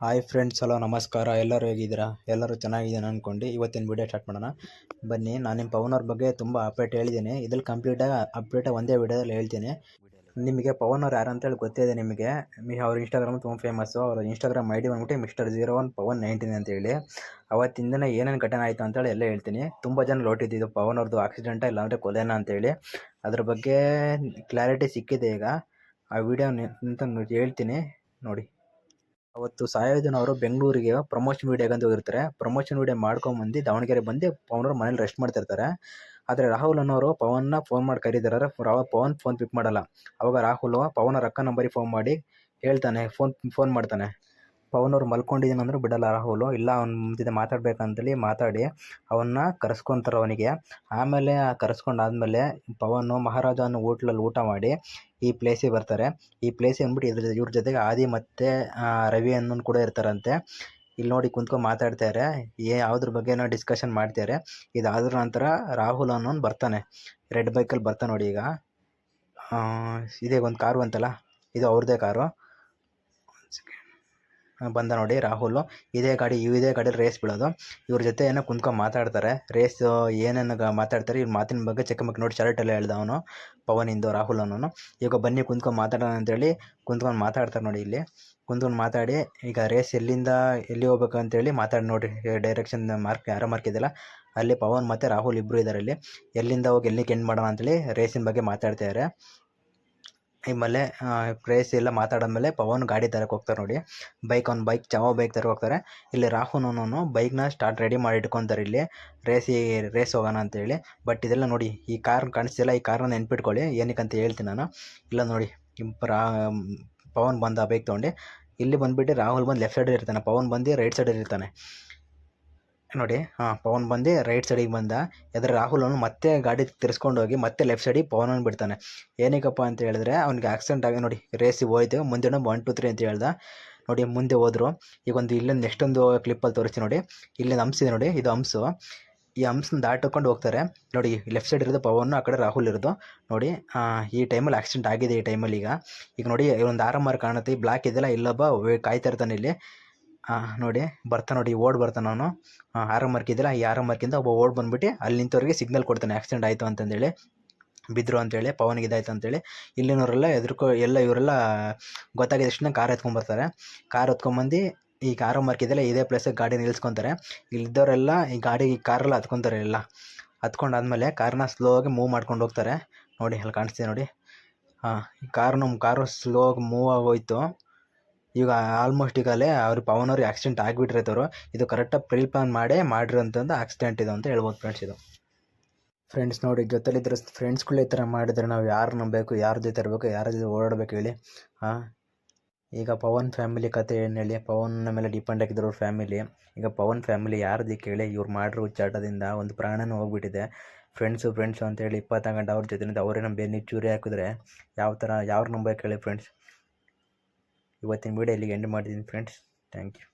Hi friends hello, ನಮಸ್ಕಾರ. ಎಲ್ಲರೂ ಹೇಗಿದ್ದೀರಾ? ಎಲ್ಲರೂ ಚೆನ್ನಾಗಿದ್ದೀನಿ ಅಂದ್ಕೊಂಡು ಇವತ್ತಿನ ವಿಡಿಯೋ ಸ್ಟಾರ್ಟ್ ಮಾಡೋಣ. ಬನ್ನಿ, ನಾನು ನಿಮ್ಮ ಪವನ್ ಅವ್ರ ಬಗ್ಗೆ ತುಂಬ ಅಪ್ಡೇಟ್ ಹೇಳಿದ್ದೀನಿ. ಇದ್ರಲ್ಲಿ ಕಂಪ್ಲೀಟಾಗಿ ಅಪ್ಡೇಟ್ ಒಂದೇ ವಿಡಿಯೋದಲ್ಲಿ ಹೇಳ್ತೀನಿ. ನಿಮಗೆ ಪವನ್ ಅವ್ರು ಯಾರು ಅಂತೇಳಿ ಗೊತ್ತಿದೆ ನಿಮಗೆ. ಅವ್ರ ಇನ್ಸ್ಟಾಗ್ರಾಮ್ ತುಂಬ ಫೇಮಸ್ಸು ಅವ್ರ ಇನ್ಸ್ಟಾಗ್ರಾಮ್ ಐ ಡಿ ಬಂದ್ಬಿಟ್ಟು mister zero one Pavan nineteen ಅಂತೇಳಿ. ಅವತ್ತಿನ ದಿನ ಏನೇನು ಘಟನೆ ಆಯಿತು ಅಂತೇಳಿ ಎಲ್ಲ ಹೇಳ್ತೀನಿ. ತುಂಬ ಜನ ಲೋಟಿದ್ದು ಪವನ್ ಅವ್ರದ್ದು ಆಕ್ಸಿಡೆಂಟ ಇಲ್ಲಾಂದರೆ ಕೊಲೆನ ಅಂತೇಳಿ. ಅದ್ರ ಬಗ್ಗೆ ಕ್ಲಾರಿಟಿ ಸಿಕ್ಕಿದೆ ಈಗ. ಆ ವಿಡಿಯೋ ನಿಂತ ಹೇಳ್ತೀನಿ. ನೋಡಿ. ಅವತ್ತು ಸಾಯೋಜನ ಅವರು ಬೆಂಗಳೂರಿಗೆ ಪ್ರಮೋಷನ್ ವೀಡಿಯೋಗಂತ ಹೋಗಿರ್ತಾರೆ ಪ್ರಮೋಷನ್ ವೀಡಿಯೋ ಮಾಡ್ಕೊಂಬಂದು ದಾವಣಗೆರೆ ಬಂದು ಪವನ್ ಅವ್ರು ಮನೇಲಿ ರೆಸ್ಟ್ ಮಾಡ್ತಿರ್ತಾರೆ. ಆದರೆ ರಾಹುಲ್ ಅನ್ನೋರು ಪವನ್ನ ಫೋನ್ ಮಾಡಿ ಕರೀತಾರೆ ಪವನ್ ಫೋನ್ ಪಿಕ್ ಮಾಡಲ್ಲ. ಅವಾಗ ರಾಹುಲ್ ಪವನ್ ಅಕ್ಕ ನಂಬರಿಗೆ ಫೋನ್ ಮಾಡಿ ಹೇಳ್ತಾನೆ ಫೋನ್ ಫೋನ್ ಮಾಡ್ತಾನೆ. ಪವನ್ ಅವ್ರು ಮಲ್ಕೊಂಡಿದ್ದೀನಿ ಅಂದರೂ ಬಿಡಲ್ಲ, ರಾಹುಲ್. ಇಲ್ಲ, ಅವ್ನ ಜೊತೆ ಮಾತಾಡ್ಬೇಕಂತೇಳಿ ಮಾತಾಡಿ ಅವನ್ನ ಕರೆಸ್ಕೊಂತಾರೆ ಅವನಿಗೆ. ಆಮೇಲೆ ಕರೆಸ್ಕೊಂಡಾದ್ಮೇಲೆ ಪವನ್ ಮಹಾರಾಜ ಅನ್ನೋ ಹೋಟ್ಲಲ್ಲಿ ಊಟ ಮಾಡಿ ಈ ಪ್ಲೇಸಿಗೆ ಬರ್ತಾರೆ. ಈ ಪ್ಲೇಸಿಗೆ ಅಂದ್ಬಿಟ್ಟು ಇದ್ರ ಇವ್ರ ಜೊತೆಗೆ ಆದಿ ಮತ್ತು ರವಿ ಅನ್ನೋನು ಕೂಡ ಇರ್ತಾರಂತೆ. ಇಲ್ಲಿ ನೋಡಿ ಕುಂತ್ಕೊಂಡು ಮಾತಾಡ್ತಾರೆ. ಏ, ಯಾವುದ್ರ ಬಗ್ಗೆನೋ ಡಿಸ್ಕಷನ್ ಮಾಡ್ತಾರೆ. ಇದಾದ್ರ ನಂತರ ರಾಹುಲ್ ಅನ್ನೋನು ಬರ್ತಾನೆ. ರೆಡ್ ಬೈಕಲ್ಲಿ ಬರ್ತಾನೆ ನೋಡಿ ಈಗ. ಇದೇ ಒಂದು ಕಾರು ಅಂತಲ್ಲ? ಇದು ಅವ್ರದ್ದೇ ಕಾರು. ಬಂದ ನೋಡಿ ರಾಹುಲ್. ಇದೇ ಗಾಡಿ ಇದೇ ಗಾಡಿಯಲ್ಲಿ ರೇಸ್ ಬೀಳೋದು. ಇವ್ರ ಜೊತೆ ಏನೋ ಕುಂತ್ಕೊಂಡು ಮಾತಾಡ್ತಾರೆ. ರೇಸ್ ಏನೇನು ಮಾತಾಡ್ತಾರೆ, ಇವ್ರ ಮಾತಿನ ಬಗ್ಗೆ ಚೆಕ್ ನೋಡಿ ಶರ್ಟ್ ಎಲ್ಲ ಹೇಳ್ದ ಅವನು ಇಂದು ರಾಹುಲ್ ಅವನು ಈಗ ಬನ್ನಿ ಕುಂತ್ಕೊಂಡು ಮಾತಾಡೋಣ ಅಂತೇಳಿ ಕುಂತ್ಕೊಂಡು ಮಾತಾಡ್ತಾರೆ ನೋಡಿ ಇಲ್ಲಿ. ಕುಂತ್ಕೊಂಡು ಮಾತಾಡಿ, ಈಗ ರೇಸ್ ಎಲ್ಲಿಂದ ಎಲ್ಲಿ ಹೋಗ್ಬೇಕು ಅಂತೇಳಿ ಮಾತಾಡಿ ನೋಡಿ. ಡೈರೆಕ್ಷನ್ ಮಾರ್ಕ್ ಯಾರೋ ಮಾರ್ಕ್ ಇದೆಯಲ್ಲ ಅಲ್ಲಿ ಪವನ್ ಮತ್ತು ರಾಹುಲ್ ಇಬ್ಬರು ಇದ್ದಾರೆ ಅಲ್ಲಿ ಎಲ್ಲಿಂದ ಹೋಗಿ ಎಲ್ಲಿಗೆ ಎಂಡ್ ಮಾಡೋಣ ಅಂತೇಳಿ ರೇಸಿನ ಬಗ್ಗೆ ಮಾತಾಡ್ತಿದ್ದಾರೆ ಆಮೇಲೆ ರೇಸ್ ಎಲ್ಲ ಮಾತಾಡಾದ್ಮೇಲೆ ಪವನ್ ಗಾಡಿ ತರಕ್ಕೆ ಹೋಗ್ತಾರೆ ನೋಡಿ. ಬೈಕ್ ಒಂದು ಬೈಕ್ ಚಾವ ಬೈಕ್ ತರಕ್ಕೆ ಹೋಗ್ತಾರೆ. ಇಲ್ಲಿ ರಾಹುಲ್ ಬೈಕ್ನ ಸ್ಟಾರ್ಟ್ ರೆಡಿ ಮಾಡಿ ಇಟ್ಕೊತಾರೆ ಇಲ್ಲಿ. ರೇಸಿ ರೇಸ್ ಹೋಗೋಣ ಅಂತೇಳಿ ಬಟ್ ಇದೆಲ್ಲ ನೋಡಿ, ಈ ಕಾರ್ ಕಾಣಿಸ್ತಿಲ್ಲ, ಈ ಕಾರ್ನ ನೆನ್ಪಿಟ್ಕೊಳ್ಳಿ. ಏನಕ್ಕೆ ಅಂತ ಹೇಳ್ತೀನಿ ನಾನು. ಇಲ್ಲ ನೋಡಿ ರಾ, ಪವನ್ ಬಂದ ಬೈಕ್ ತೊಗೊಂಡು. ಇಲ್ಲಿ ಬಂದುಬಿಟ್ಟು ರಾಹುಲ್ ಬಂದು ಲೆಫ್ಟ್ ಸೈಡಲ್ಲಿ ಇರ್ತಾನೆ. ಪವನ್ ಬಂದು ರೈಟ್ ಸೈಡಲ್ಲಿ ಇರ್ತಾನೆ. ನೋಡಿ, ಹಾಂ, ಪವನ್ ಬಂದು ರೈಟ್ ಸೈಡಿಗೆ ಬಂದ. ಎದುರು ರಾಹುಲ್ ಅವನು ಮತ್ತೆ ಗಾಡಿ ತಿರ್ಸ್ಕೊಂಡು ಹೋಗಿ ಮತ್ತೆ ಲೆಫ್ಟ್ ಸೈಡಿಗೆ ಪವನ್ ಬಿಡ್ತಾನೆ. ಏನಕ್ಕಪ್ಪ ಅಂತ ಹೇಳಿದ್ರೆ, ಅವ್ನಿಗೆ ಆಕ್ಸಿಡೆಂಟ್ ಆಗಿ ನೋಡಿ ರೇಸಿಗೆ ಹೋಯ್ತು. ಮುಂದೆ ಒನ್ ಟು ತ್ರೀ ಅಂತ ಹೇಳ್ದ. ನೋಡಿ, ಮುಂದೆ ಹೋದ್ರು. ಈಗ ಒಂದು ಇಲ್ಲೊಂದು ನೆಕ್ಸ್ಟ್ ಒಂದು ಕ್ಲಿಪ್ಪಲ್ಲಿ ತೋರಿಸ್ತೀನಿ ನೋಡಿ. ಇಲ್ಲಿಂದ ಹಂಪ್ಸ್ ಇದೆ ನೋಡಿ, ಇದು ಹಂಪ್ಸು ಈ ಹಂಸನ ದಾಟಕೊಂಡು ಹೋಗ್ತಾರೆ. ನೋಡಿ ಲೆಫ್ಟ್ ಸೈಡ್ ಇರೋದು ಪವನ್, ಆ ಕಡೆ ರಾಹುಲ್ ಇರೋದು. ನೋಡಿ ಈ ಟೈಮಲ್ಲಿ ಆಕ್ಸಿಡೆಂಟ್ ಆಗಿದೆ ಈ ಟೈಮಲ್ಲಿ ಈಗ. ಈಗ ನೋಡಿ ಒಂದು ಆರಂಭ ಕಾಣುತ್ತೆ. ಈ ಬ್ಲಾಕ್ ಇದೆಯಲ್ಲ, ಇಲ್ಲೊಬ್ಬ ಕಾಯ್ತಾ ಇರ್ತಾನೆ ಇಲ್ಲಿ. ನೋಡಿ, ಬರ್ತಾ ನೋಡಿ ಓಡ್ ಬರ್ತಾನೆ ಅವನು ಆರೋ ಮಾರ್ಕ್ ಇದೆಯಲ್ಲ, ಈ ಆರೋ ಮಾರ್ಕಿಂದ ಒಬ್ಬ ಓಡ್ ಬಂದ್ಬಿಟ್ಟು ಅಲ್ಲಿ ನಿಂತವ್ರಿಗೆ ಸಿಗ್ನಲ್ ಕೊಡ್ತಾನೆ. ಆಕ್ಸಿಡೆಂಟ್ ಆಯಿತು ಅಂತಂದೇಳಿ ಬಿದ್ದರು ಅಂತೇಳಿ ಪವನಿಗೆ ಇದಾಯ್ತು ಅಂತೇಳಿ. ಇಲ್ಲಿನವರೆಲ್ಲ ಎದುರ್ಕೊ, ಎಲ್ಲ ಇವರೆಲ್ಲ ಗೊತ್ತಾಗಿದ ತಕ್ಷಣ ಕಾರ್ ಎತ್ಕೊಂಡ್ಬರ್ತಾರೆ ಕಾರ್ ಎತ್ಕೊಂಬಂದು ಈ ಕಾರು ಮಾರ್ಕ್ ಇದೆಲ್ಲ ಇದೇ ಪ್ಲೇಸಿಗೆ ಗಾಡಿ ನಿಲ್ಸ್ಕೊತಾರೆ. ಇಲ್ಲಿದ್ದವರೆಲ್ಲ ಈ ಗಾಡಿ ಕಾರೆಲ್ಲ ಹತ್ಕೊತಾರೆ ಎಲ್ಲ. ಹತ್ಕೊಂಡಾದ್ಮೇಲೆ ಕಾರ್ನ ಸ್ಲೋ ಆಗಿ ಮೂವ್ ಮಾಡ್ಕೊಂಡು ಹೋಗ್ತಾರೆ. ನೋಡಿ, ಅಲ್ಲಿ ಕಾಣಿಸ್ತಿದೆ ನೋಡಿ. ಹಾಂ ಈ ನಮ್ಮ ಕಾರು ಸ್ಲೋ ಆಗಿ ಮೂವ್ ಆಗೋಯ್ತು. ಈಗ ಆಲ್ಮೋಸ್ಟ್ ಈಗಲೇ ಅವ್ರ ಪವನ್ ಅವ್ರಿಗೆ ಆಕ್ಸಿಡೆಂಟ್ ಆಗಿಬಿಟ್ಟಿರ್ತಾರೆ ಇದು ಕರೆಕ್ಟಾಗಿ ಪ್ರೀ ಪ್ಲಾನ್ ಮಾಡೇ ಮಾಡಿರೋಂಥದ್ದು ಆಕ್ಸಿಡೆಂಟ್ ಇದು ಅಂತ ಹೇಳ್ಬೋದು ಫ್ರೆಂಡ್ಸ್ ಇದು. ಫ್ರೆಂಡ್ಸ್ ನೋಡಿ, ಜೊತೆಲಿದ್ರೆ ಫ್ರೆಂಡ್ಸ್ಗಳು ಈ ಥರ ಮಾಡಿದ್ರೆ ನಾವು ಯಾರು ನಂಬಬೇಕು, ಯಾರ ಜೊತೆ ಇರಬೇಕು, ಯಾರ ಜೊತೆ ಓಡಾಡಬೇಕು ಹೇಳಿ. ಹಾಂ? ಈಗ ಪವನ್ ಫ್ಯಾಮಿಲಿ ಕತೆ ಏನು ಹೇಳಿ? ಪವನ್ನ ಮೇಲೆ ಡಿಪೆಂಡ್ ಆಗಿದ್ರು ಫ್ಯಾಮಿಲಿ ಈಗ ಪವನ್ ಫ್ಯಾಮಿಲಿ ಯಾರ್ದಕ್ಕೆ ಕೇಳಿ, ಇವ್ರು ಮಾಡಿರೋ ಉಚ್ಚಾಟದಿಂದ ಒಂದು ಪ್ರಾಣನೂ ಹೋಗ್ಬಿಟ್ಟಿದೆ. ಫ್ರೆಂಡ್ಸು ಫ್ರೆಂಡ್ಸು ಅಂತೇಳಿ ಇಪ್ಪತ್ತು ಗಂಟೆ ಅವ್ರ ಜೊತೆ ಅವರೇ ನಮ್ಮ ಬೆನ್ನಿ ಚೂರಿ ಹಾಕಿದ್ರೆ ಯಾವ ಥರ, ಯಾರು ನಂಬಬೇಕು ಹೇಳಿ ಫ್ರೆಂಡ್ಸ್ ಇವತ್ತಿನ ವೀಡಿಯೋ ಇಲ್ಲಿಗೆ ಎಂಡ್ ಮಾಡಿದ್ದೀನಿ ಫ್ರೆಂಡ್ಸ್ ಥ್ಯಾಂಕ್ ಯು